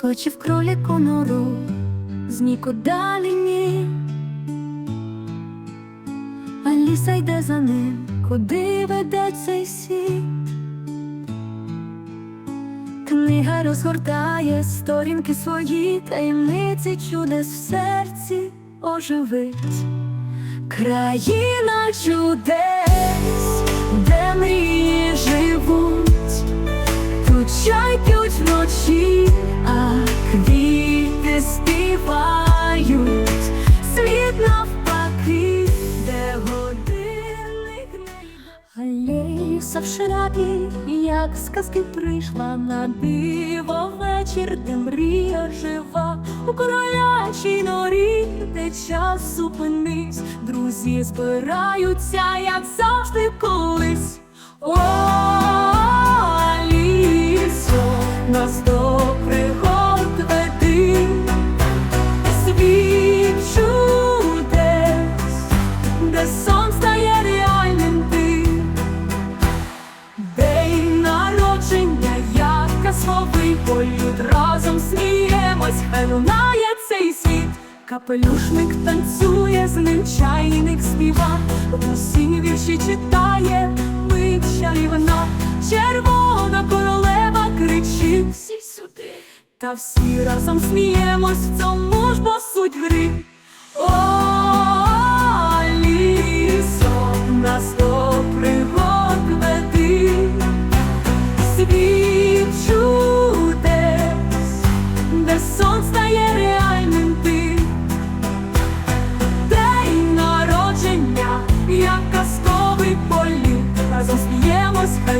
Хоче в кроліку нору, з нікуди ні. Аліса йде за ним, куди веде цей світ. Книга розгортає сторінки свої, таємниці чудес в серці оживить. Країна чудес, де мрії живуть, тут чай п'ють вночі, а квіти співають, світ навпаки, де годинник не. В шрапі, як з казки прийшла на диво. Вечір, де мрія жива, у королячій норі, де час зупинись, друзі збираються, як завжди колись. Де сон стає реальним ти. День народження, як казковий політ, разом сміємось, хай лунає цей світ. Капелюшник танцює, з ним чайник співа, усі вірші читає, мить чарівна, червона королева кричить всі сюди. Та всі разом сміємось, в цьому ж бо суть гри.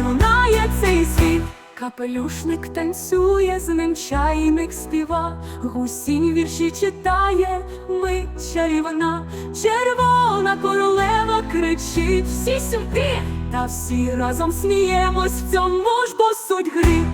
Лунає цей світ. Капелюшник танцює, з ним чайник співа, гусінь вірші читає, ми чарівна, червона королева кричить всі сюди, та всі разом сміємось, в цьому ж бо суть гри.